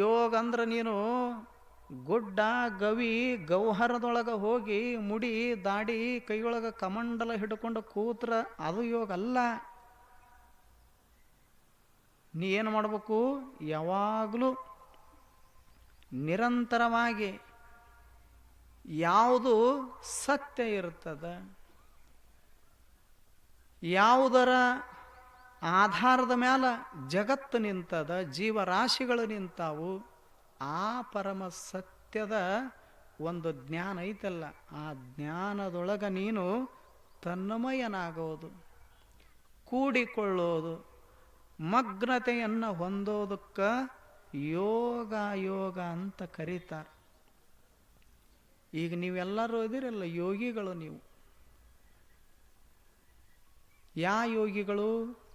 ಯೋಗ ಅಂದ್ರೆ ನೀನು ಗುಡ್ಡ, ಗವಿ, ಗೌಹರದೊಳಗೆ ಹೋಗಿ ಮುಡಿ, ದಾಡಿ, ಕೈಯೊಳಗೆ ಕಮಂಡಲ ಹಿಡ್ಕೊಂಡು ಕೂತ್ರ, ಅದು ಯೋಗ ಅಲ್ಲ. ನೀ ಏನು ಮಾಡಬೇಕು? ಯಾವಾಗಲೂ ನಿರಂತರವಾಗಿ ಯಾವುದು ಸತ್ಯ ಇರ್ತದೆ, ಯಾವುದರ ಆಧಾರದ ಮೇಲೆ ಜಗತ್ತು ನಿಂತದ, ಜೀವರಾಶಿಗಳು ನಿಂತಾವು, ಆ ಪರಮ ಸತ್ಯದ ಒಂದು ಜ್ಞಾನ ಐತಲ್ಲ, ಆ ಜ್ಞಾನದೊಳಗ ನೀನು ತನ್ನಮಯನಾಗೋದು ಕೂಡಿಕೊಳ್ಳೋದು, ಮಗ್ನತೆಯನ್ನು ಹೊಂದೋದಕ್ಕೆ ಯೋಗ ಯೋಗ ಅಂತ ಕರೀತಾರೆ. ಈಗ ನೀವೆಲ್ಲರೂ ಇದಿರಲ್ಲ ಯೋಗಿಗಳು ನೀವು. ಯಾ ಯೋಗಿಗಳು?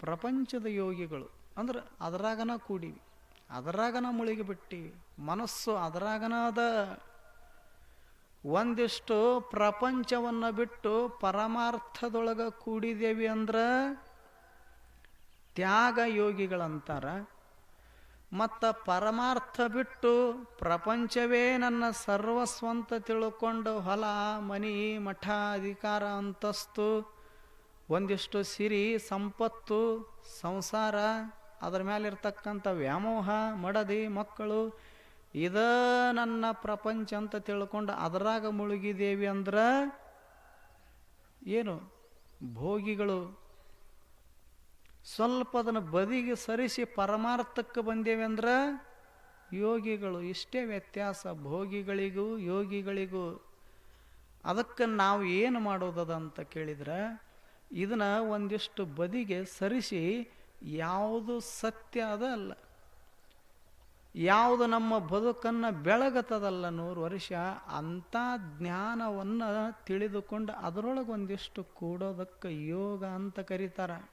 ಪ್ರಪಂಚದ ಯೋಗಿಗಳು ಅಂದ್ರೆ ಅದರಾಗನ ಕೂಡಿವಿ, ಅದರಾಗನ ಮುಳುಗಿ ಬಿಟ್ಟಿವಿ. ಮನಸ್ಸು ಅದರಾಗನಾದ ಒಂದಿಷ್ಟು ಪ್ರಪಂಚವನ್ನು ಬಿಟ್ಟು ಪರಮಾರ್ಥದೊಳಗೆ ಕೂಡಿದೇವಿ ಅಂದ್ರೆ ತ್ಯಾಗ ಯೋಗಿಗಳಂತಾರ. ಮತ್ತು ಪರಮಾರ್ಥ ಬಿಟ್ಟು ಪ್ರಪಂಚವೇ ನನ್ನ ಸರ್ವಸ್ವಂತ ತಿಳ್ಕೊಂಡು ಹೊಲ, ಮನಿ, ಮಠ, ಅಧಿಕಾರ, ಅಂತಸ್ತು ಒಂದಿಷ್ಟು ಸಿರಿ, ಸಂಪತ್ತು, ಸಂಸಾರ, ಅದರ ಮೇಲಿರ್ತಕ್ಕಂಥ ವ್ಯಾಮೋಹ, ಮಡದಿ, ಮಕ್ಕಳು, ಇದ ನನ್ನ ಪ್ರಪಂಚ ಅಂತ ತಿಳ್ಕೊಂಡು ಅದರಾಗ ಮುಳುಗಿದೇವಿ ಅಂದ್ರೆ ಏನು? ಭೋಗಿಗಳು. ಸ್ವಲ್ಪ ಅದನ್ನು ಬದಿಗೆ ಸರಿಸಿ ಪರಮಾರ್ಥಕ್ಕೆ ಬಂದೇವೆ ಅಂದ್ರೆ ಯೋಗಿಗಳು. ಇಷ್ಟೇ ವ್ಯತ್ಯಾಸ. ಭೋಗಿಗಳಿಗೂ ಯೋಗಿಗಳಿಗೂ. ಅದಕ್ಕೆ ನಾವು ಏನು ಮಾಡೋದದ ಅಂತ ಕೇಳಿದ್ರೆ ಇದನ್ನ ಒಂದಿಷ್ಟು ಬದಿಗೆ ಸರಿಸಿ ಯಾವುದು ಸತ್ಯ ಅದ ಅಲ್ಲ. ಯಾವುದು ನಮ್ಮ ಬದುಕನ್ನು ಬೆಳಗತದಲ್ಲ ನೂರು ವರ್ಷ, ಅಂಥ ಜ್ಞಾನವನ್ನು ತಿಳಿದುಕೊಂಡು ಅದರೊಳಗೆ ಒಂದಿಷ್ಟು ಕೂಡೋದಕ್ಕೆ ಯೋಗ ಅಂತ ಕರೀತಾರೆ.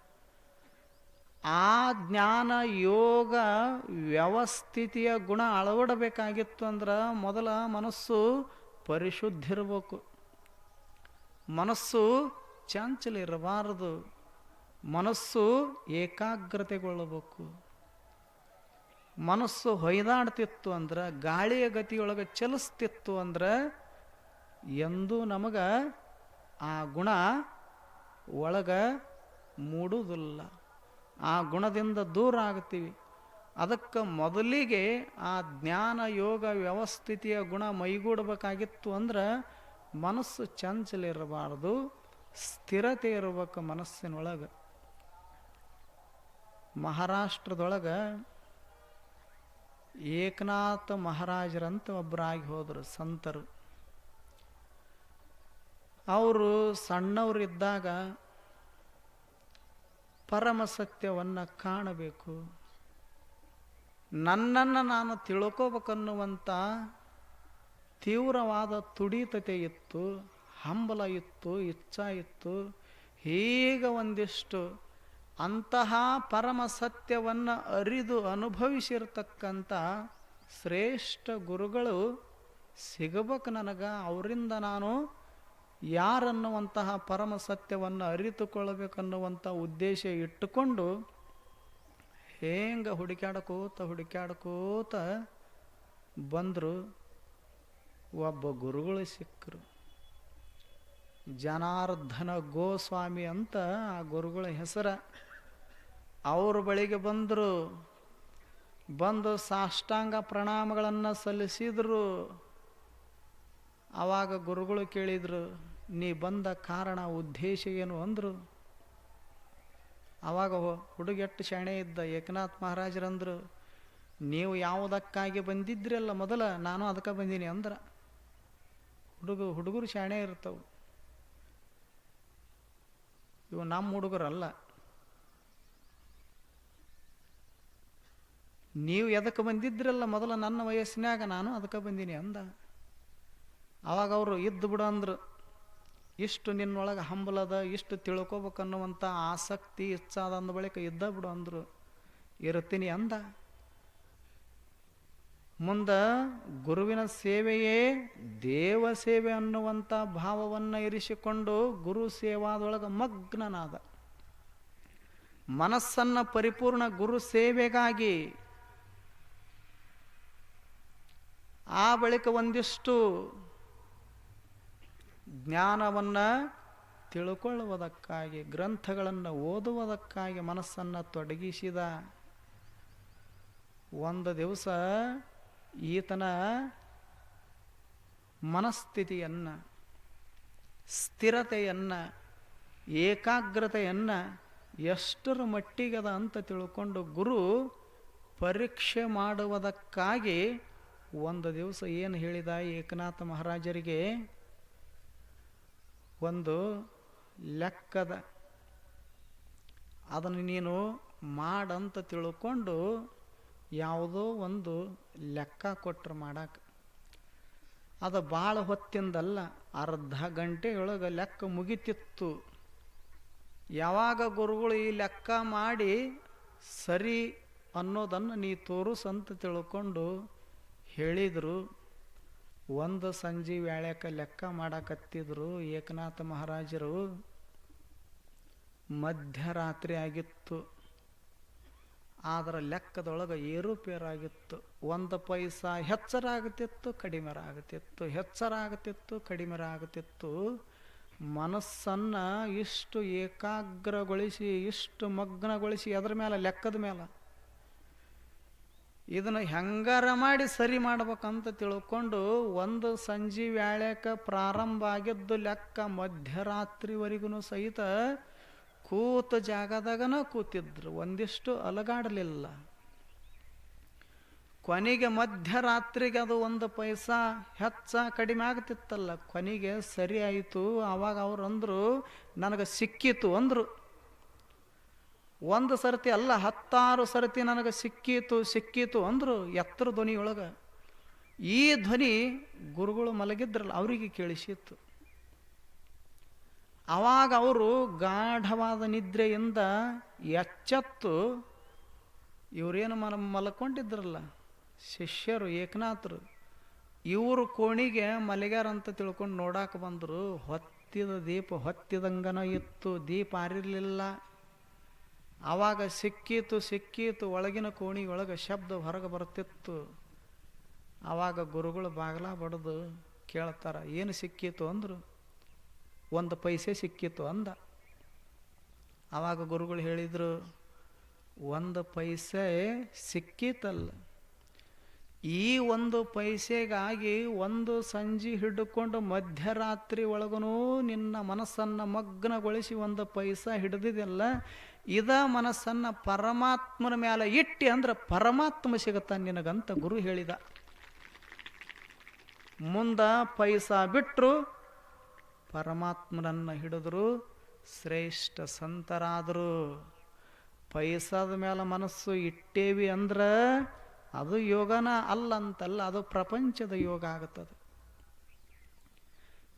ಆ ಜ್ಞಾನ ಯೋಗ ವ್ಯವಸ್ಥಿತಿಯ ಗುಣ ಅಳವಡಬೇಕಾಗಿತ್ತು ಅಂದ್ರೆ ಮೊದಲ ಮನಸ್ಸು ಪರಿಶುದ್ಧಿರಬೇಕು. ಮನಸ್ಸು ಚಂಚಲ ಇರಬಾರದು. ಮನಸ್ಸು ಏಕಾಗ್ರತೆಗೊಳ್ಳಬೇಕು. ಮನಸ್ಸು ಹೊಯ್ದಾಡ್ತಿತ್ತು ಅಂದ್ರೆ, ಗಾಳಿಯ ಗತಿಯೊಳಗೆ ಚಲಿಸ್ತಿತ್ತು ಅಂದ್ರೆ, ಎಂದೂ ನಮಗೆ ಆ ಗುಣ ಒಳಗ ಮೂಡುವುದಿಲ್ಲ. ಆ ಗುಣದಿಂದ ದೂರ ಆಗ್ತೀವಿ. ಅದಕ್ಕೆ ಮೊದಲಿಗೆ ಆ ಜ್ಞಾನ ಯೋಗ ವ್ಯವಸ್ಥಿತಿಯ ಗುಣ ಮೈಗೂಡಬೇಕಾಗಿತ್ತು ಅಂದ್ರೆ, ಮನಸ್ಸು ಚಂಚಲ ಇರಬಾರ್ದು. ಸ್ಥಿರತೆ ಇರಬೇಕು ಮನಸ್ಸಿನೊಳಗೆ. ಮಹಾರಾಷ್ಟ್ರದೊಳಗೆ ಏಕನಾಥ ಮಹಾರಾಜರಂತ ಒಬ್ಬರಾಗಿ ಹೋದರು ಸಂತರು. ಅವರು ಸಣ್ಣವರಿದ್ದಾಗ ಪರಮ ಸತ್ಯವನ್ನು ಕಾಣಬೇಕು. ನನ್ನನ್ನು ನಾನು ತಿಳ್ಕೋಬೇಕನ್ನುವಂಥ ತೀವ್ರವಾದ ತುಡಿತತೆ ಇತ್ತು. ಹಂಬಲ ಇತ್ತು ಇಚ್ಛ ಇತ್ತು ಹೀಗೆ ಒಂದಿಷ್ಟು ಅಂತಹ ಪರಮ ಸತ್ಯವನ್ನು ಅರಿದು ಅನುಭವಿಸಿರ್ತಕ್ಕಂಥ ಶ್ರೇಷ್ಠ ಗುರುಗಳು ಸಿಗಬೇಕು ನನಗೆ, ಅವರಿಂದ ನಾನು ಯಾರನ್ನುವಂತಹ ಪರಮ ಸತ್ಯವನ್ನು ಅರಿತುಕೊಳ್ಳಬೇಕನ್ನುವಂಥ ಉದ್ದೇಶ ಇಟ್ಟುಕೊಂಡು ಹೇಗೆ ಹುಡುಕ್ಯಾಡ್ಕೋತ ಹುಡುಕ್ಯಾಡ್ಕೋತ ಬಂದರು, ಒಬ್ಬ ಗುರುಗಳು ಸಿಕ್ಕರು. ಜನಾರ್ದನ ಗೋಸ್ವಾಮಿ ಅಂತ ಆ ಗುರುಗಳ ಹೆಸರ. ಅವ್ರ ಬಳಿಗೆ ಬಂದರು, ಬಂದು ಸಾಷ್ಟಾಂಗ ಪ್ರಣಾಮಗಳನ್ನು ಸಲ್ಲಿಸಿದರು. ಆವಾಗ ಗುರುಗಳು ಕೇಳಿದರು, ನೀ ಬಂದ ಕಾರಣ, ಉದ್ದೇಶ ಏನು ಅಂದರು. ಆವಾಗ ಹುಡುಗೆಟ್ಟು ಶಾಣೆ ಇದ್ದ ಏಕನಾಥ್ ಮಹಾರಾಜರಂದರು, ನೀವು ಯಾವುದಕ್ಕಾಗಿ ಬಂದಿದ್ರಲ್ಲ ಮೊದಲ, ನಾನು ಅದಕ್ಕೆ ಬಂದೀನಿ ಅಂದ್ರೆ. ಹುಡುಗ, ಹುಡುಗರು ಶಾಣೆ ಇರ್ತವೆ. ಇವು ನಮ್ಮ ಹುಡುಗರಲ್ಲ. ನೀವು ಎದಕ್ಕೆ ಬಂದಿದ್ರಲ್ಲ ಮೊದಲ ನನ್ನ ವಯಸ್ಸಿನಾಗ ನಾನು ಅದಕ್ಕೆ ಬಂದೀನಿ ಅಂದ. ಆವಾಗ ಅವರು ಇದ್ದು ಬಿಡು ಅಂದ್ರು. ಇಷ್ಟು ನಿನ್ನೊಳಗೆ ಹಂಬಲದ ಇಷ್ಟು ತಿಳ್ಕೊಬೇಕನ್ನುವಂಥ ಆಸಕ್ತಿ ಇಚ್ಛಾದ ಅಂದ ಬಳಿಕ ಇದ್ದ ಬಿಡು ಅಂದರು. ಇರ್ತೀನಿ ಅಂದ. ಮುಂದೆ ಗುರುವಿನ ಸೇವೆಯೇ ದೇವ ಸೇವೆ ಅನ್ನುವಂಥ ಭಾವವನ್ನು ಇರಿಸಿಕೊಂಡು ಗುರು ಸೇವಾದೊಳಗೆ ಮಗ್ನನಾದ. ಮನಸ್ಸನ್ನು ಪರಿಪೂರ್ಣ ಗುರು ಸೇವೆಗಾಗಿ ಆ ಬಳಿಕ ಒಂದಿಷ್ಟು ಜ್ಞಾನವನ್ನು ತಿಳ್ಕೊಳ್ಳುವುದಕ್ಕಾಗಿ, ಗ್ರಂಥಗಳನ್ನು ಓದುವುದಕ್ಕಾಗಿ ಮನಸ್ಸನ್ನು ತೊಡಗಿಸಿದ. ಒಂದು ದಿವಸ ಈತನ ಮನಸ್ಥಿತಿಯನ್ನು, ಸ್ಥಿರತೆಯನ್ನು, ಏಕಾಗ್ರತೆಯನ್ನು ಎಷ್ಟರ ಮಟ್ಟಿಗದ ಅಂತ ತಿಳ್ಕೊಂಡು ಗುರು ಪರೀಕ್ಷೆ ಮಾಡುವುದಕ್ಕಾಗಿ ಒಂದು ದಿವಸ ಏನು ಹೇಳಿದ ಏಕನಾಥ ಮಹಾರಾಜರಿಗೆ? ಒಂದು ಲೆಕ್ಕದ, ಅದನ್ನು ನೀನು ಮಾಡಂತ ತಿಳ್ಕೊಂಡು ಯಾವುದೋ ಒಂದು ಲೆಕ್ಕ ಕೊಟ್ಟರು ಮಾಡಕ್ಕೆ ಅದು ಭಾಳ ಹೊತ್ತಿಂದಲ್ಲ ಅರ್ಧ ಗಂಟೆಯೊಳಗೆ ಲೆಕ್ಕ ಮುಗಿತಿತ್ತು. ಯಾವಾಗ ಗುರುಗಳು ಈ ಲೆಕ್ಕ ಮಾಡಿ ಸರಿ ಅನ್ನೋದನ್ನು ನೀ ತೋರಿಸಂತ ತಿಳ್ಕೊಂಡು ಹೇಳಿದರು. ಒಂದು ಸಂಜೆ ವೇಳೆಕ ಲೆಕ್ಕ ಮಾಡಕತ್ತಿದ್ರು ಏಕನಾಥ ಮಹಾರಾಜರು. ಮಧ್ಯರಾತ್ರಿ ಆಗಿತ್ತು. ಆದ್ರೆ ಲೆಕ್ಕದೊಳಗೆ ಏರುಪೇರಾಗಿತ್ತು. ಒಂದು ಪೈಸಾ ಹೆಚ್ಚರಾಗುತ್ತಿತ್ತು ಕಡಿಮೆರಾಗುತ್ತಿತ್ತು ಹೆಚ್ಚರಾಗುತ್ತಿತ್ತು ಕಡಿಮೆರಾಗುತ್ತಿತ್ತು ಮನಸ್ಸನ್ನು ಇಷ್ಟು ಏಕಾಗ್ರಗೊಳಿಸಿ, ಇಷ್ಟು ಮಗ್ನಗೊಳಿಸಿ ಅದರ ಮೇಲೆ ಲೆಕ್ಕದ ಮೇಲೆ ಇದನ್ನು ಹೆಂಗಾರ ಮಾಡಿ ಸರಿ ಮಾಡ್ಬೇಕಂತ ತಿಳ್ಕೊಂಡು ಒಂದು ಸಂಜೆ ವ್ಯಾಳಕ್ಕೆ ಪ್ರಾರಂಭ ಆಗಿದ್ದು ಲೆಕ್ಕ ಮಧ್ಯರಾತ್ರಿವರೆಗೂ ಸಹಿತ ಕೂತ ಜಾಗದಾಗನ ಕೂತಿದ್ರು. ಒಂದಿಷ್ಟು ಅಲಗಾಡಲಿಲ್ಲ. ಕೊನೆಗೆ ಮಧ್ಯರಾತ್ರಿಗೆ ಅದು ಒಂದು ಪೈಸಾ ಹೆಚ್ಚ ಕಡಿಮೆ ಆಗ್ತಿತ್ತಲ್ಲ. ಕೊನೆಗೆ ಸರಿ ಆಯಿತು. ಆವಾಗ ಅವ್ರು ಅಂದರು, ನನಗೆ ಸಿಕ್ಕಿತು ಅಂದರು. ಒಂದು ಸರ್ತಿ ಅಲ್ಲ, ಹತ್ತಾರು ಸರ್ತಿ ನನಗೆ ಸಿಕ್ಕಿತು ಸಿಕ್ಕಿತು ಅಂದರು ಎತ್ತರ ಧ್ವನಿಯೊಳಗೆ. ಈ ಧ್ವನಿ ಗುರುಗಳು ಮಲಗಿದ್ರಲ್ಲ, ಅವರಿಗೆ ಕೇಳಿಸಿತ್ತು. ಆವಾಗ ಅವರು ಗಾಢವಾದ ನಿದ್ರೆಯಿಂದ ಎಚ್ಚತ್ತು ಇವರೇನು ಮನ ಮಲ್ಕೊಂಡಿದ್ರಲ್ಲ, ಶಿಷ್ಯರು, ಏಕನಾಥರು, ಇವರು ಕೋಣಿಗೆ ಮಲಗ್ಯಾರಂತ ತಿಳ್ಕೊಂಡು ನೋಡಾಕ ಬಂದರು, ಹೊತ್ತಿದ ದೀಪ, ಹೊತ್ತಿದಂಗನ ಇತ್ತು, ದೀಪ ಆರಿರಲಿಲ್ಲ. ಆವಾಗ ಸಿಕ್ಕೀತು ಸಿಕ್ಕೀತು, ಒಳಗಿನ ಕೋಣಿಯೊಳಗೆ ಶಬ್ದ ಹೊರಗೆ ಬರ್ತಿತ್ತು. ಆವಾಗ ಗುರುಗಳು ಬಾಗಿಲ ಬಡ್ದು ಕೇಳ್ತಾರೆ, ಏನು ಸಿಕ್ಕೀತು ಅಂದರು ಒಂದು ಪೈಸೆ ಸಿಕ್ಕಿತ್ತು ಅಂದ. ಆವಾಗ ಗುರುಗಳು ಹೇಳಿದರು, ಒಂದು ಪೈಸೆ ಸಿಕ್ಕಿತಲ್ಲ. ಈ ಒಂದು ಪೈಸೆಗಾಗಿ ಒಂದು ಸಂಜೆ ಹಿಡ್ಕೊಂಡು ಮಧ್ಯರಾತ್ರಿ ಒಳಗೂ ನಿನ್ನ ಮನಸ್ಸನ್ನು ಮಗ್ನಗೊಳಿಸಿ ಒಂದು ಪೈಸಾ ಹಿಡಿದಿದೆಲ್ಲ ಇದ ಮನಸ್ಸನ್ನು ಪರಮಾತ್ಮನ ಮೇಲೆ ಇಟ್ಟಿ ಅಂದ್ರೆ ಪರಮಾತ್ಮ ಸಿಗುತ್ತಾನೆ ನಿನಗಂತ ಗುರು ಹೇಳಿದ. ಮುಂದ ಪೈಸಾ ಬಿಟ್ಟರು ಪರಮಾತ್ಮನನ್ನು ಹಿಡಿದ್ರು ಶ್ರೇಷ್ಠ ಸಂತರಾದರು. ಪೈಸಾದ ಮೇಲೆ ಮನಸ್ಸು ಇಟ್ಟೇವಿ ಅಂದ್ರೆ ಅದು ಯೋಗನ ಅಲ್ಲ ಅಂತಲ್ಲ ಅದು ಪ್ರಪಂಚದ ಯೋಗ ಆಗುತ್ತದೆ.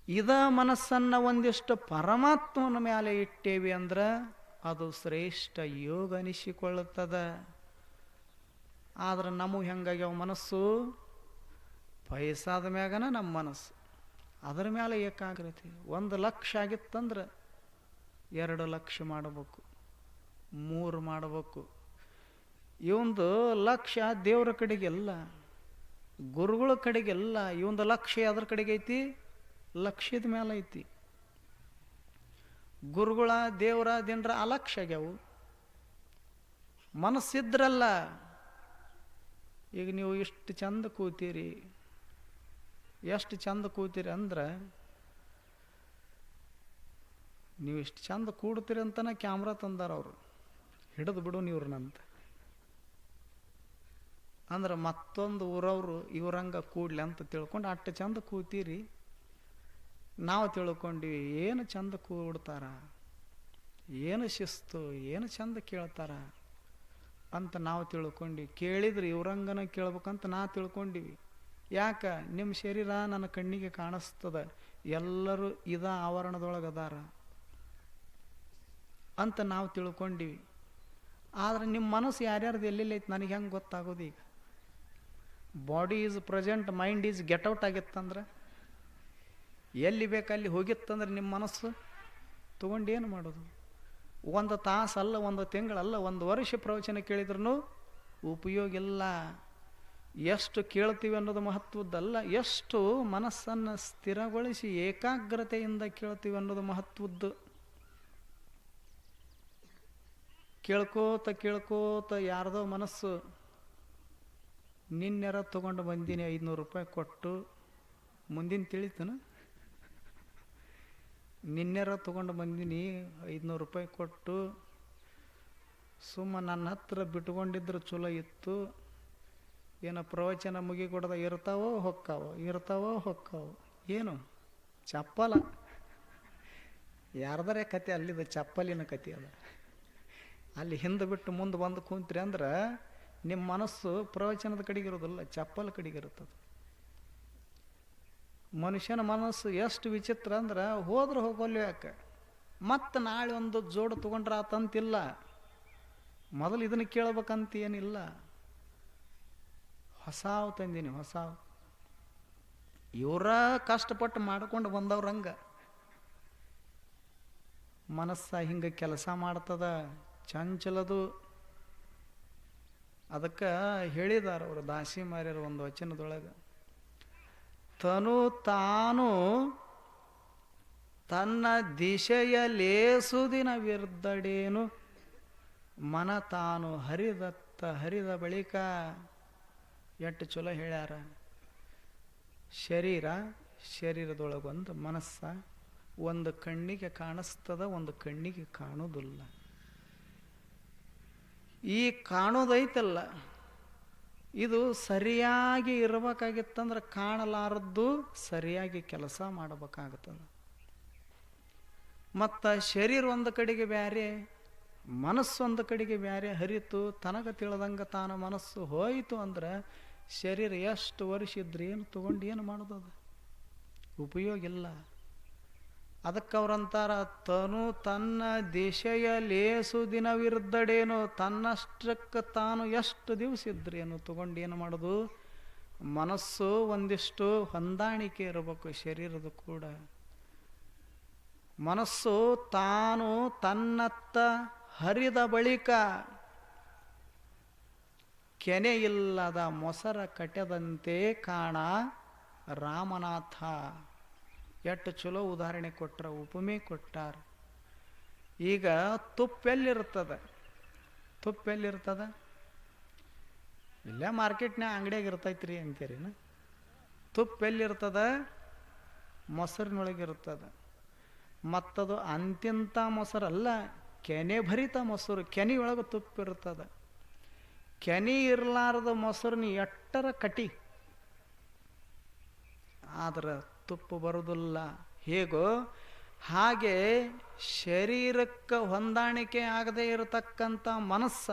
ಇದ ಮನಸ್ಸನ್ನು ಒಂದಿಷ್ಟು ಪರಮಾತ್ಮನ ಮೇಲೆ ಇಟ್ಟೇವಿ ಅಂದ್ರೆ ಅದು ಶ್ರೇಷ್ಠ ಯೋಗ ಅನಿಸಿಕೊಳ್ಳುತ್ತದೆ. ಆದ್ರೆ ನಮಗೆ ಹೆಂಗಾಗ್ಯಾವ ಮನಸ್ಸು? ಪೈಸಾದ ಮ್ಯಾಗನ ನಮ್ಮ ಮನಸ್ಸು. ಅದರ ಮೇಲೆ ಏಕಾಗ್ರತೆ. ಒಂದು ಲಕ್ಷ ಆಗಿತ್ತಂದ್ರೆ ಎರಡು ಲಕ್ಷ ಮಾಡಬೇಕು, ಮೂರು ಮಾಡಬೇಕು. ಇವಂದು ಲಕ್ಷ ದೇವರ ಕಡೆಗೆಲ್ಲ, ಗುರುಗಳ ಕಡೆಗೆಲ್ಲ, ಇವಂದು ಲಕ್ಷ ಅದ್ರ ಕಡೆಗೆ ಐತಿ? ಲಕ್ಷ್ಯದ ಮೇಲೆ ಐತಿ. ಗುರುಗಳ, ದೇವರ, ದಿನರ ಅಲಕ್ಷ್ಯ ಆಗ್ಯಾವು. ಮನಸ್ಸಿದ್ರಲ್ಲ, ಈಗ ನೀವು ಇಷ್ಟು ಚಂದ ಕೂತೀರಿ ಎಷ್ಟು ಚಂದ ಕೂತೀರಿ ಅಂದ್ರೆ, ನೀವು ಎಷ್ಟು ಚಂದ ಕೂಡ್ತೀರಿ ಅಂತನ ಕ್ಯಾಮ್ರಾ ತಂದಾರ ಅವರು. ಹಿಡಿದು ಬಿಡು ನೀವ್ರನ್ನಂತ. ಅಂದ್ರೆ ಮತ್ತೊಂದು ಊರವರು ಇವ್ರಂಗ ಕೂಡ್ಲಿ ಅಂತ ತಿಳ್ಕೊಂಡು ಅಷ್ಟು ಚಂದ ಕೂತೀರಿ. ನಾವು ತಿಳ್ಕೊಂಡಿವಿ ಏನು ಚಂದ ಕೂಡ್ತಾರ, ಏನು ಶಿಸ್ತು, ಏನು ಚಂದ ಕೇಳ್ತಾರ ಅಂತ ನಾವು ತಿಳ್ಕೊಂಡ್ವಿ ಕೇಳಿದ್ರೆ ಇವ್ರಂಗನ ಕೇಳ್ಬೇಕಂತ ನಾ ತಿಳ್ಕೊಂಡಿವಿ. ಯಾಕ? ನಿಮ್ಮ ಶರೀರ ನನ್ನ ಕಣ್ಣಿಗೆ ಕಾಣಿಸ್ತದ. ಎಲ್ಲರೂ ಇದ ಆವರಣದೊಳಗೆ ಅದಾರ ಅಂತ ನಾವು ತಿಳ್ಕೊಂಡಿವಿ. ಆದರೆ ನಿಮ್ಮ ಮನಸ್ಸು ಯಾರ್ಯಾರ್ದು ಎಲ್ಲೆಲ್ಲಿ ಐತೆ ನನಗೆ ಹೆಂಗೆ ಗೊತ್ತಾಗೋದು ಈಗ? Body is present mind is get out ಆಗಿತ್ತಂದ್ರೆ? ಎಲ್ಲಿ ಬೇಕಲ್ಲಿ ಹೋಗಿತ್ತಂದ್ರೆ ನಿಮ್ಮ ಮನಸ್ಸು? ತೊಗೊಂಡು ಏನು ಮಾಡೋದು? ಒಂದು ತಾಸಲ್ಲ, ಒಂದು ತಿಂಗಳಲ್ಲ, ಒಂದು ವರ್ಷ ಪ್ರವಚನ ಕೇಳಿದ್ರೂ ಉಪಯೋಗ ಇಲ್ಲ. ಎಷ್ಟು ಕೇಳ್ತೀವಿ ಅನ್ನೋದು ಮಹತ್ವದ್ದಲ್ಲ, ಎಷ್ಟು ಮನಸ್ಸನ್ನು ಸ್ಥಿರಗೊಳಿಸಿ ಏಕಾಗ್ರತೆಯಿಂದ ಕೇಳ್ತೀವಿ ಅನ್ನೋದು ಮಹತ್ವದ್ದು. ಕೇಳ್ಕೋತ ಕೇಳ್ಕೋತ ಯಾರ್ದೋ ಮನಸ್ಸು ನಿನ್ನೆರ ತೊಗೊಂಡು ಬಂದೀನಿ, ಐದುನೂರು ರೂಪಾಯಿ ಕೊಟ್ಟು, ಮುಂದಿನ ತಿಳಿತನ? ನಿನ್ನೆರ ತೊಗೊಂಡು ಬಂದೀನಿ, ಐದುನೂರು ರೂಪಾಯಿ ಕೊಟ್ಟು, ಸುಮ್ಮ ನನ್ನ ಹತ್ರ ಬಿಟ್ಕೊಂಡಿದ್ರೆ ಚಲೋ ಇತ್ತು. ಏನೋ ಪ್ರವಚನ ಮುಗಿಕೊಡದ ಇರ್ತಾವೋ ಹೊಕ್ಕಾವೋ ಇರ್ತಾವೋ ಹೊಕ್ಕಾವೋ. ಏನು? ಚಪ್ಪಲ. ಯಾರ್ದಾರೆ ಕತೆ ಅಲ್ಲಿ ಚಪ್ಪಲಿನ ಕತೆ ಅದ. ಅಲ್ಲಿ ಹಿಂದೆ ಬಿಟ್ಟು ಮುಂದೆ ಬಂದು ಕೂತ್ರಿ ಅಂದ್ರೆ ನಿಮ್ಮ ಮನಸ್ಸು ಪ್ರವಚನದ ಕಡೆಗೆ ಇರೋದಿಲ್ಲ ಚಪ್ಪಲ ಕಡೆಗೆ ಇರುತ್ತದೆ. ಮನುಷ್ಯನ ಮನಸ್ಸು ಎಷ್ಟು ವಿಚಿತ್ರ ಅಂದ್ರೆ ಹೋದ್ರೆ ಹೋಗೋಲ್ಲ ಯಾಕೆ? ಮತ್ತೆ ನಾಳೆ ಒಂದು ಜೋಡು ತೊಗೊಂಡ್ರೆ ಆತಂತಿಲ್ಲ. ಮೊದಲು ಇದನ್ನು ಕೇಳ್ಬೇಕಂತ ಏನಿಲ್ಲ. ಹೊಸಾವು ತಂದೀನಿ, ಹೊಸಾವು. ಇವರ ಕಷ್ಟಪಟ್ಟು ಮಾಡ್ಕೊಂಡು ಬಂದವ್ರಂಗ ಮನಸ್ಸ ಹಿಂಗೆ ಕೆಲಸ ಮಾಡ್ತದ, ಚಂಚಲದು. ಅದಕ್ಕೆ ಹೇಳಿದಾರ ಅವರು ದಾಸಿ ಮಾರ್ಯರು ಒಂದು ವಚನದೊಳಗೆ. ತನು ತಾನು ತನ್ನ ದಿಶೆಯ ಲೇಸುದಿನ ವಿರ್ದಡೇನು ಮನ ತಾನು ಹರಿದತ್ತ ಹರಿದ ಬಳಿಕ ಎಷ್ಟು ಚಲೋ ಹೇಳ್ಯಾರ. ಶರೀರ, ಶರೀರದೊಳಗೊಂದು ಮನಸ್ಸ, ಒಂದು ಕಣ್ಣಿಗೆ ಕಾಣಿಸ್ತದ, ಒಂದು ಕಣ್ಣಿಗೆ ಕಾಣೋದಿಲ್ಲ. ಈ ಕಾಣೋದೈತಲ್ಲ, ಇದು ಸರಿಯಾಗಿ ಇರಬೇಕಾಗಿತ್ತಂದ್ರೆ ಕಾಣಲಾರದ್ದು ಸರಿಯಾಗಿ ಕೆಲಸ ಮಾಡಬೇಕಾಗುತ್ತದೆ. ಮತ್ತು ಶರೀರ ಒಂದು ಕಡೆಗೆ ಬ್ಯಾರೆ, ಮನಸ್ಸು ಒಂದು ಕಡೆಗೆ ಬ್ಯಾರೆ, ಹರಿತು ತನಗ ತಿಳಿದಂಗೆ ತಾನ ಮನಸ್ಸು ಹೋಯಿತು ಅಂದ್ರೆ ಶರೀರ ಎಷ್ಟು ವರ್ಷ ಇದ್ರೆ ಏನು ತೊಗೊಂಡು ಏನು ಮಾಡೋದದು ಉಪಯೋಗ ಇಲ್ಲ. ಅದಕ್ಕೆ ಅವ್ರಂತಾರ ತನು ತನ್ನ ದಿಶೆಯ ಲೇಸು ದಿನವಿರ್ದಡೇನು ತನ್ನಷ್ಟಕ್ಕೆ ತಾನು ಎಷ್ಟು ದಿವಸ ಇದ್ರೇನು ತಗೊಂಡು ಏನು ಮಾಡೋದು? ಮನಸ್ಸು ಒಂದಿಷ್ಟು ಹೊಂದಾಣಿಕೆ ಇರಬೇಕು ಶರೀರದ ಕೂಡ. ಮನಸ್ಸು ತಾನು ತನ್ನತ್ತ ಹರಿದ ಬಳಿಕ ಕೆನೆ ಇಲ್ಲದ ಮೊಸರ ಕಟ್ಟದಂತೆ ಕಾಣ ರಾಮನಾಥ. ಎಷ್ಟು ಚಲೋ ಉದಾಹರಣೆ ಕೊಟ್ರ, ಉಪಮೆ ಕೊಟ್ಟಾರ. ಈಗ ತುಪ್ಪೆಲ್ಲಿರ್ತದ? ತುಪ್ಪೆಲ್ಲಿರ್ತದ? ಇಲ್ಲೇ ಮಾರ್ಕೆಟ್ನ್ಯಾಗ ಅಂಗಡಿಯಾಗ ಇರ್ತೈತ್ರಿ ಅಂತೀರಿನ. ತುಪ್ಪೆಲ್ಲಿರ್ತದ? ಮೊಸರಿನೊಳಗಿರ್ತದ. ಮತ್ತದು ಅಂತಿಂತ ಮೊಸರಲ್ಲ, ಕೆನೆ ಭರಿತ ಮೊಸರು ಕೆನೆ ತುಪ್ಪಿರ್ತದೆ. ಕೆನೆ ಇರಲಾರದ ಮೊಸರಿನ ಎಟ್ಟರ ಕಟಿ? ಆದ್ರೆ ತುಪ್ಪ ಬರುವುದಿಲ್ಲ ಹೇಗೋ? ಹಾಗೆ ಶರೀರಕ್ಕೆ ಹೊಂದಾಣಿಕೆ ಆಗದೆ ಇರತಕ್ಕಂಥ ಮನಸ್ಸ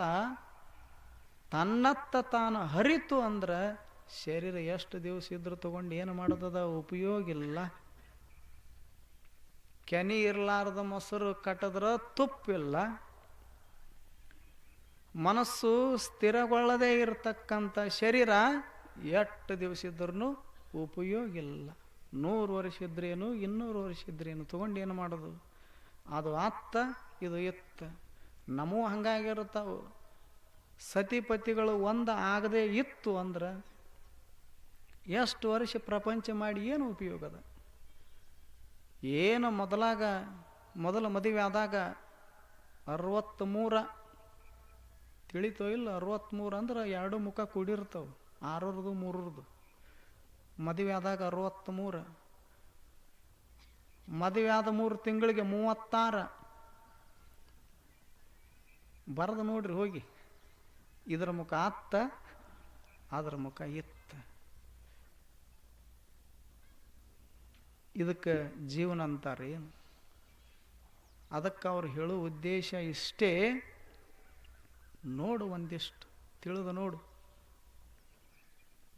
ತನ್ನತ್ತ ತಾನು ಹರಿತು ಅಂದ್ರೆ ಶರೀರ ಎಷ್ಟು ದಿವಸ ಇದ್ರೂ ತಗೊಂಡು ಏನು ಮಾಡೋದದ? ಉಪಯೋಗ ಇಲ್ಲ. ಕೆನಿ ಇರಲಾರ್ದ ಮೊಸರು ಕಟ್ಟಿದ್ರೆ ತುಪ್ಪಿಲ್ಲ ಮನಸ್ಸು ಸ್ಥಿರಗೊಳ್ಳದೇ ಇರತಕ್ಕಂಥ ಶರೀರ ಎಷ್ಟು ದಿವಸ ಇದ್ರೂ ಉಪಯೋಗ ಇಲ್ಲ. ನೂರು ವರ್ಷ ಇದ್ರೇನು ಇನ್ನೂರು ವರ್ಷ ಇದ್ರೇನು ತೊಗೊಂಡು ಏನು ಮಾಡೋದು? ಅದು ಆತ್ತ, ಇದು ಇತ್ತ. ನಮೂ ಹಂಗಾಗಿರ್ತಾವು ಸತಿಪತಿಗಳು ಒಂದು ಆಗದೆ ಇತ್ತು ಅಂದ್ರೆ ಎಷ್ಟು ವರ್ಷ ಪ್ರಪಂಚ ಮಾಡಿ ಏನು ಉಪಯೋಗದ ಏನು ಮೊದಲಾಗ, ಮೊದಲ ಮದುವೆ ಆದಾಗ ಅರವತ್ತ್ಮೂರ ತಿಳಿತೋ ಇಲ್ಲ ಅರವತ್ತ್ಮೂರು ಅಂದ್ರೆ ಎರಡು ಮುಖ ಕೂಡಿರ್ತಾವೆ. ಆರರದು, ಮೂರರದು. ಮದುವೆ ಆದಾಗ ಅರವತ್ತ್ಮೂರು ಮದುವೆ ಆದ ಮೂರು ತಿಂಗಳಿಗೆ ಮೂವತ್ತಾರ. ಬರೆದು ನೋಡ್ರಿ ಹೋಗಿ. ಇದರ ಮುಖ ಆತ್ತ ಅದರ ಮುಖ ಇತ್ತ. ಇದಕ್ಕೆ ಜೀವನ ಅಂತಾರೆ ಏನು? ಅದಕ್ಕೆ ಅವ್ರು ಹೇಳೋ ಉದ್ದೇಶ ಇಷ್ಟೇ. ನೋಡು ಒಂದಿಷ್ಟು, ತಿಳಿದು ನೋಡು.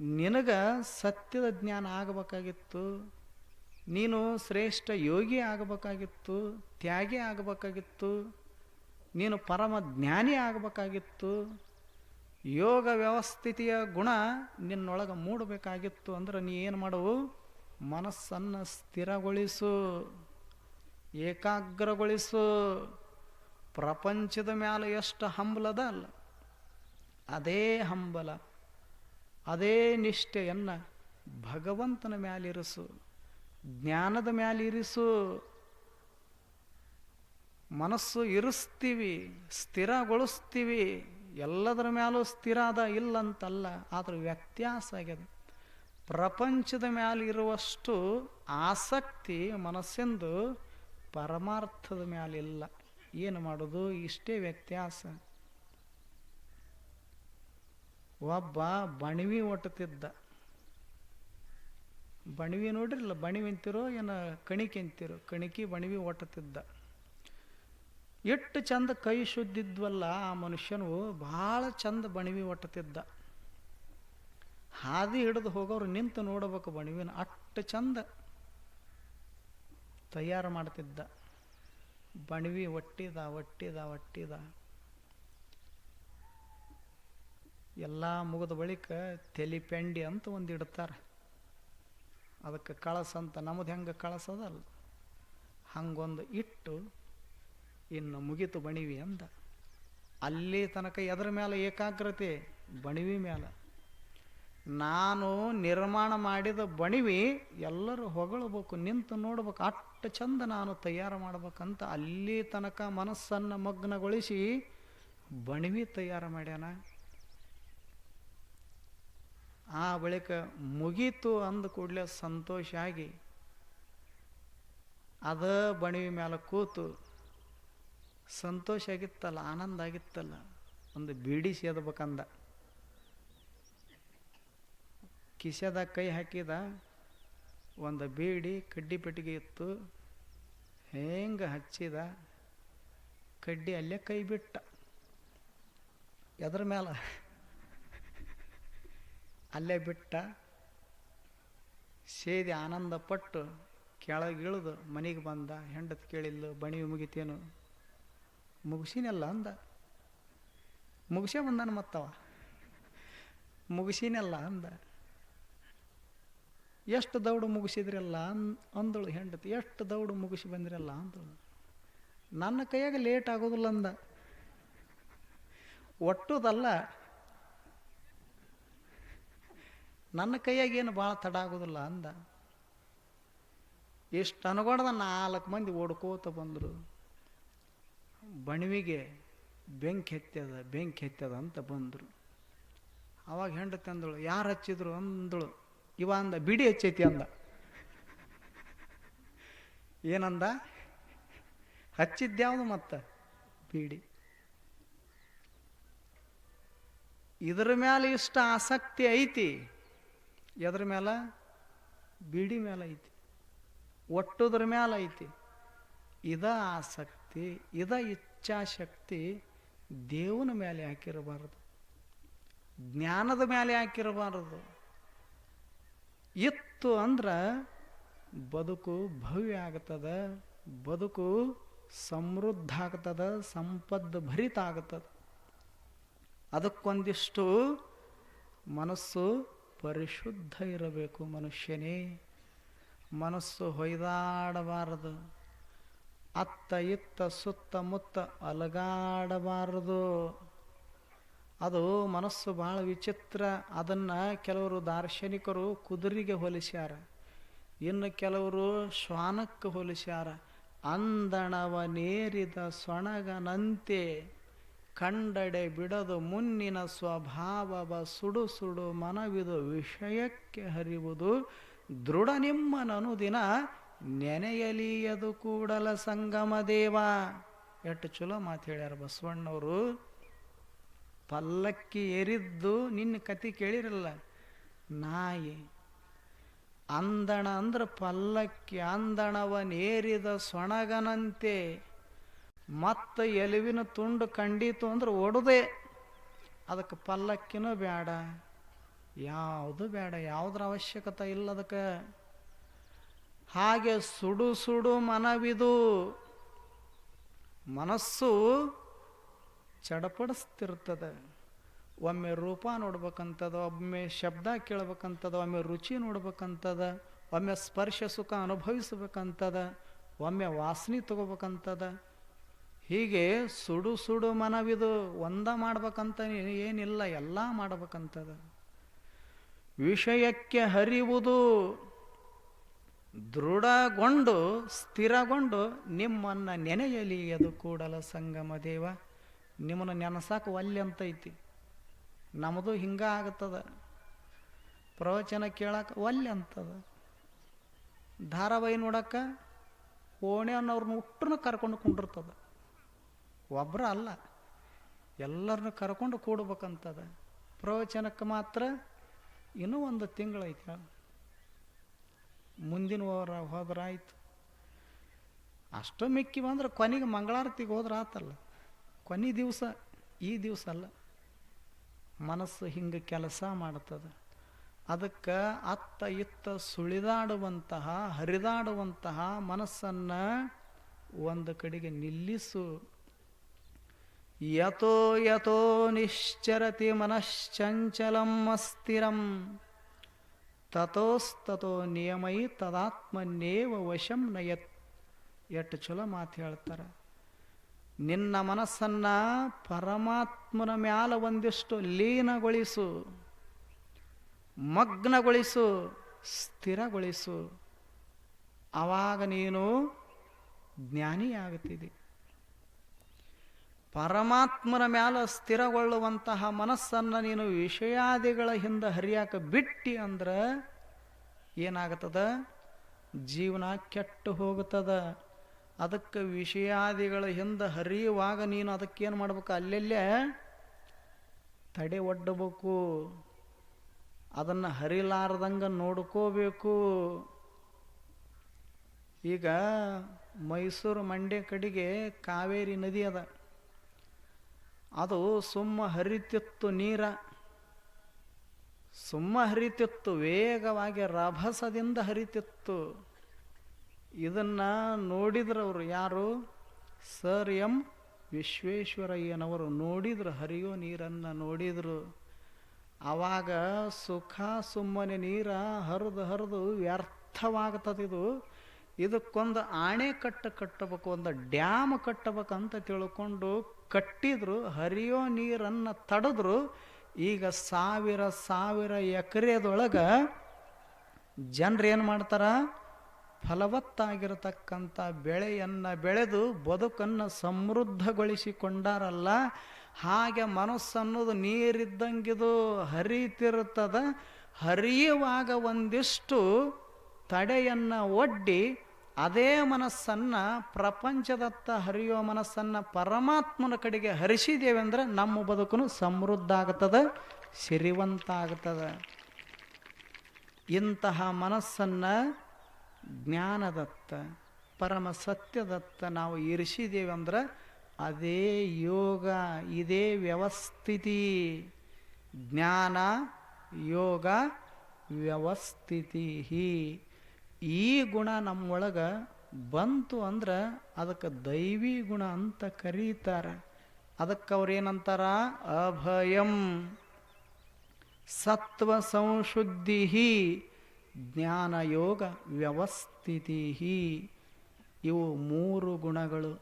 ನಿನಗ ಸತ್ಯದ ಜ್ಞಾನ ಆಗಬೇಕಾಗಿತ್ತು, ನೀನು ಶ್ರೇಷ್ಠ ಯೋಗಿ ಆಗಬೇಕಾಗಿತ್ತು, ತ್ಯಾಗಿ ಆಗಬೇಕಾಗಿತ್ತು, ನೀನು ಪರಮ ಜ್ಞಾನಿ ಆಗಬೇಕಾಗಿತ್ತು, ಯೋಗ ವ್ಯವಸ್ಥಿತಿಯ ಗುಣ ನಿನ್ನೊಳಗೆ ಮೂಡಬೇಕಾಗಿತ್ತು ಅಂದ್ರೆ ನೀ ಏನು ಮಾಡುವು? ಮನಸ್ಸನ್ನು ಸ್ಥಿರಗೊಳಿಸು, ಏಕಾಗ್ರಗೊಳಿಸು. ಪ್ರಪಂಚದ ಮ್ಯಾಲೆ ಎಷ್ಟು ಹಂಬಲದ ಅಲ್ಲ. ಅದೇ ಹಂಬಲ, ಅದೇ ನಿಷ್ಠೆಯನ್ನು ಭಗವಂತನ ಮ್ಯಾಲಿರಿಸು ಜ್ಞಾನದ ಮ್ಯಾಲಿರಿಸು ಮನಸ್ಸು ಇರಿಸ್ತೀವಿ, ಸ್ಥಿರಗೊಳಿಸ್ತೀವಿ, ಎಲ್ಲದರ ಮ್ಯಾಲೂ ಸ್ಥಿರ ಅದ, ಇಲ್ಲಂತಲ್ಲ, ಆದ್ರೆ ವ್ಯತ್ಯಾಸ ಆಗ್ಯದ. ಪ್ರಪಂಚದ ಮ್ಯಾಲಿರುವಷ್ಟು ಆಸಕ್ತಿ ಮನಸ್ಸಿಂದು ಪರಮಾರ್ಥದ ಮ್ಯಾಲಿಲ್ಲ ಏನು ಮಾಡೋದು? ಇಷ್ಟೇ ವ್ಯತ್ಯಾಸ. ಒಬ್ಬ ಬಣವಿ ಒಟ್ಟುತ್ತಿದ್ದ ಬಣವಿ ನೋಡ್ರಿಲ್ಲ ಬಣವಿ ಅಂತಿರೋ ಏನು ಕಣಿಕೆ ಅಂತಿರೋ, ಕಣಿಕೆ ಬಣವಿ ಒಟ್ಟುತ್ತಿದ್ದ ಎಷ್ಟು ಚಂದ ಕೈ ಶುದ್ಧಿದ್ವಲ್ಲ ಆ ಮನುಷ್ಯನು ಭಾಳ ಚಂದ ಬಣವಿ ಒಟ್ಟುತ್ತಿದ್ದ ಹಾದಿ ಹಿಡಿದು ಹೋಗೋರು ನಿಂತು ನೋಡಬೇಕು ಬಣವಿನ, ಅಷ್ಟು ಚಂದ ತಯಾರು ಮಾಡ್ತಿದ್ದ. ಬಣವಿ ಒಟ್ಟಿದ ಒಟ್ಟಿದ ಒಟ್ಟಿದ. ಎಲ್ಲ ಮುಗಿದ ಬಳಿಕ ತೆಲಿಪೆಂಡಿ ಅಂತ ಒಂದು ಇಡ್ತಾರೆ. ಅದಕ್ಕೆ ಕಳಸ ಅಂತ ನಮ್ಮದು ಹೆಂಗೆ ಕಳಸದಲ್ಲ ಹಂಗೊಂದು ಇಟ್ಟು ಇನ್ನು ಮುಗಿತು ಬಣಿವಿ ಅಂದ. ಅಲ್ಲಿ ತನಕ ಎದ್ರ ಮೇಲೆ ಏಕಾಗ್ರತೆ ಬಣಿವಿ ಮೇಲೆ ನಾನು ನಿರ್ಮಾಣ ಮಾಡಿದ ಬಣಿವಿ ಎಲ್ಲರೂ ಹೊಗಳಬೇಕು, ನಿಂತು ನೋಡ್ಬೇಕು ಅಷ್ಟು ಚಂದ ನಾನು ತಯಾರು ಮಾಡ್ಬೇಕಂತ ಅಲ್ಲಿ ತನಕ ಮನಸ್ಸನ್ನು ಮಗ್ನಗೊಳಿಸಿ ಬಣಿವಿ ತಯಾರು ಮಾಡ್ಯಾನ. ಆ ಬಳಿಕ ಮುಗೀತು ಅಂದ ಕೂಡಲೇ ಸಂತೋಷ ಆಗಿ ಅದ ಬಣಿವಿ ಮೇಲೆ ಕೂತು ಸಂತೋಷ ಆಗಿತ್ತಲ್ಲ, ಆನಂದ ಆಗಿತ್ತಲ್ಲ, ಒಂದು ಬೀಡಿ ಸೇದಬೇಕಂದ. ಕಿಸೆದಾಗ ಕೈ ಹಾಕಿದ ಒಂದು ಬೀಡಿ ಕಡ್ಡಿ ಪೆಟ್ಟಿಗೆ ಇತ್ತು. ಹೆಂಗೆ ಹಚ್ಚಿದ ಕಡ್ಡಿ ಅಲ್ಲೇ ಕೈ ಬಿಟ್ಟ. ಎದ್ರ ಮೇಲೆ ಅಲ್ಲೇ ಬಿಟ್ಟ. ಸೇದಿ ಆನಂದ ಪಟ್ಟು ಕೆಳಗಿಳಿದು ಮನೆಗೆ ಬಂದ. ಹೆಂಡತಿ ಕೇಳಿಲ್ಲ, ಬಣಿ ಮುಗಿತೇನು? ಮುಗಿಸಿನಲ್ಲ ಅಂದ. ಮುಗಿಸೇ ಬಂದಾನ ಮತ್ತವ? ಮುಗಿಸಿನಲ್ಲ ಅಂದ. ಎಷ್ಟು ದೌಡು ಮುಗಿಸಿದ್ರಲ್ಲ ಅನ್ ಅಂದಳು ಹೆಂಡತಿ, ಎಷ್ಟು ದೌಡು ಮುಗಿಸಿ ಬಂದಿರಲ್ಲ ಅಂದಳು. ನನ್ನ ಕೈಯಾಗ ಲೇಟ್ ಆಗೋದಿಲ್ಲ ಅಂದ. ಒಟ್ಟುದಲ್ಲ ನನ್ನ ಕೈಯಾಗೇನು ಭಾಳ ತಡ ಆಗೋದಿಲ್ಲ ಅಂದ. ಎಷ್ಟು ಅನ್ಗೊಡ್ದ ನಾಲ್ಕು ಮಂದಿ ಓಡ್ಕೋತ ಬಂದರು. ಬಣವಿಗೆ ಬೆಂಕಿ ಹೆತ್ತದ ಬೆಂಕಿ ಹೆತ್ತದ ಅಂತ ಬಂದರು. ಅವಾಗ ಹೆಂಡತಿ ಅಂದಳು, ಯಾರು ಹಚ್ಚಿದ್ರು ಅಂದಳು. ಇವ ಅಂದ, ಬಿಡಿ ಹಚ್ಚೈತಿ ಅಂದ. ಏನಂದ? ಹಚ್ಚಿದ್ಯಾವುದು ಮತ್ತೆ? ಬೀಡಿ. ಇದ್ರ ಮೇಲೆ ಇಷ್ಟ ಆಸಕ್ತಿ ಐತಿ, ಎದ್ರ ಮೇಲೆ ಬೀಡಿ ಮೇಲೆ ಐತಿ. ಒಟ್ಟುದ್ರ ಮೇಲೆ ಐತಿ. ಇದ ಆಸಕ್ತಿ, ಇದ ಇಚ್ಛಾಶಕ್ತಿ ದೇವನ ಮೇಲೆ ಹಾಕಿರಬಾರದು. ಜ್ಞಾನದ ಮೇಲೆ ಹಾಕಿರಬಾರದು. ಇತ್ತು ಅಂದ್ರೆ ಬದುಕು ಭವ್ಯ ಆಗ್ತದ, ಬದುಕು ಸಮೃದ್ಧ ಆಗ್ತದ, ಸಂಪದ್ ಭರಿತ ಆಗ್ತದ. ಅದಕ್ಕೊಂದಿಷ್ಟು ಮನಸ್ಸು ಪರಿಶುದ್ಧ ಇರಬೇಕು ಮನುಷ್ಯನೇ. ಮನಸ್ಸು ಹೊಯ್ದಾಡಬಾರದು. ಅತ್ತ ಇತ್ತ ಸುತ್ತಮುತ್ತ ಅಲಗಾಡಬಾರದು. ಅದು ಮನಸ್ಸು ಭಾಳ ವಿಚಿತ್ರ. ಅದನ್ನು ಕೆಲವರು ದಾರ್ಶನಿಕರು ಕುದುರೆಗೆ ಹೋಲಿಸ್ಯಾರ. ಇನ್ನು ಕೆಲವರು ಶ್ವಾನಕ್ಕೆ ಹೋಲಿಸ್ಯಾರ. ಅಂದಣವನೇರಿದ ಸೊಣಗನಂತೆ ಕಂಡಡೆ ಬಿಡದು ಮುನ್ನಿನ ಸ್ವಭಾವವ ಸುಡು ಸುಡು ಮನವಿದು ವಿಷಯಕ್ಕೆ ಹರಿವುದು ದೃಢ ನಿಮ್ಮನನು ದಿನ ನೆನೆಯಲಿಯದು ಕೂಡಲ ಸಂಗಮ ದೇವ. ಎಷ್ಟು ಚಲೋ ಮಾತು ಹೇಳ್ಯಾರ ಬಸವಣ್ಣವರು. ಪಲ್ಲಕ್ಕಿ ಏರಿದ್ದು ನಿನ್ನ ಕತಿ ಕೇಳಿರಲ್ಲ. ನಾಯಿ. ಅಂದಣ ಅಂದ್ರೆ ಪಲ್ಲಕ್ಕಿ ಅಂದಣವನೇರಿದ ಸೊಣಗನಂತೆ. ಮತ್ತು ಎಲುವಿನ ತುಂಡು ಕಂಡಿತು ಅಂದ್ರೆ ಒಡದೆ. ಅದಕ್ಕೆ ಪಲ್ಲಕ್ಕಿನೂ ಬೇಡ ಯಾವುದು ಬೇಡ ಯಾವುದ್ರ ಅವಶ್ಯಕತೆ ಇಲ್ಲ ಅದಕ್ಕೆ. ಹಾಗೆ ಸುಡು ಸುಡು ಮನವಿದು. ಮನಸ್ಸು ಚಡಪಡಿಸ್ತಿರ್ತದೆ. ಒಮ್ಮೆ ರೂಪ ನೋಡ್ಬೇಕಂತದ, ಒಮ್ಮೆ ಶಬ್ದ ಕೇಳ್ಬೇಕಂತದ, ಒಮ್ಮೆ ರುಚಿ ನೋಡ್ಬೇಕಂತದ, ಒಮ್ಮೆ ಸ್ಪರ್ಶ ಸುಖ ಅನುಭವಿಸ್ಬೇಕಂತದ, ಒಮ್ಮೆ ವಾಸನೆ ತಗೋಬೇಕಂತದ. ಹೀಗೆ ಸುಡು ಸುಡು ಮನವಿದು ಒಂದ ಮಾಡ್ಬೇಕಂತ ಏನಿಲ್ಲ, ಎಲ್ಲ ಮಾಡ್ಬೇಕಂತದ. ವಿಷಯಕ್ಕೆ ಹರಿವುದು ದೃಢಗೊಂಡು, ಸ್ಥಿರಗೊಂಡು ನಿಮ್ಮನ್ನು ನೆನೆಯಲಿ, ಅದು ಕೂಡಲ ಸಂಗಮ ದೇವ. ನಿಮ್ಮನ್ನು ನೆನಸಾಕ ಒಲ್ಲೆ ಅಂತ ಐತಿ. ನಮ್ಮದು ಹಿಂಗ ಆಗತ್ತದ. ಪ್ರವಚನ ಕೇಳಕ್ಕೆ ಒಲ್ಲೆ ಅಂತದ. ಧಾರಾವಾಹಿ ನೋಡಕ್ಕೆ ಓಣೆ ಅನ್ನೋರನ್ನ ಹುಟ್ಟನ್ನು ಕರ್ಕೊಂಡು ಕುಂಡಿರ್ತದ. ಒಬ್ಬರ ಅಲ್ಲ. ಎಲ್ಲರನ್ನು ಕರ್ಕೊಂಡು ಕೂಡ್ಬೇಕಂತದ. ಪ್ರವಚನಕ್ಕೆ ಮಾತ್ರ ಇನ್ನೂ ಒಂದು ತಿಂಗಳೈತೆ ಮುಂದಿನ ವಾರ ಹೋದ್ರೆ ಅಷ್ಟು ಮಿಕ್ಕಿ ಬಂದ್ರೆ ಕೊನೆಗೆ ಮಂಗಳಾರತಿಗೆ ಹೋದ್ರೆ ಆತಲ್ಲ. ಕೊನೆ ದಿವಸ, ಈ ದಿವಸ ಅಲ್ಲ. ಮನಸ್ಸು ಹಿಂಗೆ ಕೆಲಸ ಮಾಡ್ತದೆ. ಅದಕ್ಕೆ ಅತ್ತ ಇತ್ತ ಸುಳಿದಾಡುವಂತಹ, ಹರಿದಾಡುವಂತಹ ಮನಸ್ಸನ್ನು ಒಂದು ಕಡೆಗೆ ನಿಲ್ಲಿಸು. ಯಥೋ ಯತೋ ನಿಶ್ಚರತಿ ಮನಶ್ಚಂಚಲಂ ಅಸ್ಥಿರಂ. ತತೋಸ್ತತೋ ನಿಯಮೈ ತದಾತ್ಮನ್ನೇವ ವಶಂ ನಯತ್. ಎಷ್ಟು ಚಲೋ ಮಾತು ಹೇಳ್ತಾರೆ. ನಿನ್ನ ಮನಸ್ಸನ್ನ ಪರಮಾತ್ಮನ ಮ್ಯಾಲ ಒಂದಿಷ್ಟು ಲೀನಗೊಳಿಸು, ಮಗ್ನಗೊಳಿಸು, ಸ್ಥಿರಗೊಳಿಸು. ಆವಾಗ ನೀನು ಜ್ಞಾನಿಯಾಗುತ್ತಿದೆ. ಪರಮಾತ್ಮನ ಮ್ಯಾಲ ಸ್ಥಿರಗೊಳ್ಳುವಂತಹ ಮನಸ್ಸನ್ನು ನೀನು ವಿಷಯಾದಿಗಳ ಹಿಂದೆ ಹರಿಯಾಕ ಬಿಟ್ಟಿ ಅಂದ್ರೆ ಏನಾಗುತ್ತದ? ಜೀವನ ಕೆಟ್ಟು ಹೋಗುತ್ತದ. ಅದಕ್ಕೆ ವಿಷಯಾದಿಗಳ ಹಿಂದೆ ಹರಿಯುವಾಗ ನೀನು ಅದಕ್ಕೇನು ಮಾಡ್ಬೇಕು? ಅಲ್ಲೆಲ್ಲೇ ತಡೆ ಒಡ್ಡಬೇಕು ಅದನ್ನು ಹರಿಲಾರ್ದಂಗೆ ನೋಡ್ಕೋಬೇಕು. ಈಗ ಮೈಸೂರು ಮಂಡ್ಯ ಕಡೆಗೆ ಕಾವೇರಿ ನದಿ ಅದ. ಅದು ಸುಮ್ಮ ಹರಿತಿತ್ತು ನೀರ. ಸುಮ್ಮ ಹರಿತಿತ್ತು, ವೇಗವಾಗಿ ರಭಸದಿಂದ ಹರಿತಿತ್ತು. ಇದನ್ನ ನೋಡಿದ್ರವರು ಯಾರು? ಸರ್ ಎಂ ವಿಶ್ವೇಶ್ವರಯ್ಯನವರು. ನೋಡಿದ್ರು ಹರಿಯೋ ನೀರನ್ನು ನೋಡಿದ್ರು. ಆವಾಗ ಸುಖ ಸುಮ್ಮನೆ ನೀರ ಹರಿದು ಹರಿದು ವ್ಯರ್ಥವಾಗ್ತದಿದು ಇದಕ್ಕೊಂದು ಆಣೆಕಟ್ಟು ಕಟ್ಟಬೇಕು, ಒಂದು ಡ್ಯಾಮ್ ಕಟ್ಟಬೇಕಂತ ತಿಳ್ಕೊಂಡು ಕಟ್ಟಿದ್ರು, ಹರಿಯೋ ನೀರನ್ನು ತಡೆದ್ರು. ಈಗ ಸಾವಿರ ಸಾವಿರ ಎಕರೆದೊಳಗೆ ಜನರು ಏನು ಮಾಡ್ತಾರ? ಫಲವತ್ತಾಗಿರತಕ್ಕಂಥ ಬೆಳೆಯನ್ನು ಬೆಳೆದು ಬದುಕನ್ನು ಸಮೃದ್ಧಗೊಳಿಸಿಕೊಂಡಾರಲ್ಲ, ಹಾಗೆ ಮನಸ್ಸನ್ನೋದು ನೀರಿದ್ದಂಗಿದು ಹರಿತಿರುತ್ತದ, ಹರಿಯುವಾಗ ಒಂದಿಷ್ಟು ತಡೆಯನ್ನು ಒಡ್ಡಿ ಅದೇ ಮನಸ್ಸನ್ನು, ಪ್ರಪಂಚದತ್ತ ಹರಿಯೋ ಮನಸ್ಸನ್ನು ಪರಮಾತ್ಮನ ಕಡೆಗೆ ಹರಿಸಿದೇವೆಂದ್ರೆ ನಮ್ಮ ಬದುಕನು ಸಮೃದ್ಧ ಆಗ್ತದೆ ಸಿರಿವಂತ ಆಗ್ತದೆ ಇಂತಹ ಮನಸ್ಸನ್ನು ಜ್ಞಾನದತ್ತ, ಪರಮ ಸತ್ಯದತ್ತ ನಾವು ಇರಿಸಿದ್ದೇವೆ ಅಂದ್ರೆ ಅದೇ ಯೋಗ, ಇದೇ ವ್ಯವಸ್ಥಿತಿ. ಜ್ಞಾನ, ಯೋಗ, ವ್ಯವಸ್ಥಿತಿ. ಈ ಗುಣ ನಮ್ಮೊಳಗೆ ಬಂತು ಅಂದ್ರೆ ಅದಕ್ಕೆ ದೈವಿ ಗುಣ ಅಂತ ಕರೀತಾರೆ. ಅದಕ್ಕೆ ಅವ್ರೇನಂತಾರ ಅಭಯಂ. ಸತ್ವ ಸಂಶುದ್ಧಿ ಜ್ಞಾನ ಯೋಗ ವ್ಯವಸ್ಥಿತಿ ಇವು ಮೂರು ಗುಣಗಳು.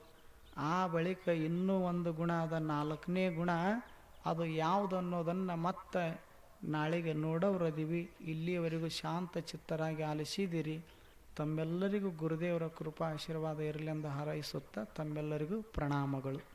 ಆ ಬಳಿಕ ಇನ್ನೂ ಒಂದು ಗುಣ ಅದ, ನಾಲ್ಕನೇ ಗುಣ. ಅದು ಯಾವುದು ಅನ್ನೋದನ್ನು ಮತ್ತೆ ನಾಳೆಗೆ ನೋಡೋರದಿವಿ ಇಲ್ಲಿಯವರೆಗೂ ಶಾಂತ ಚಿತ್ತರಾಗಿ ಆಲಿಸಿದಿರಿ. ತಮ್ಮೆಲ್ಲರಿಗೂ ಗುರುದೇವರ ಕೃಪಾ ಆಶೀರ್ವಾದ ಇರಲಿ ಎಂದು ಹಾರೈಸುತ್ತಾ ತಮ್ಮೆಲ್ಲರಿಗೂ ಪ್ರಣಾಮಗಳು.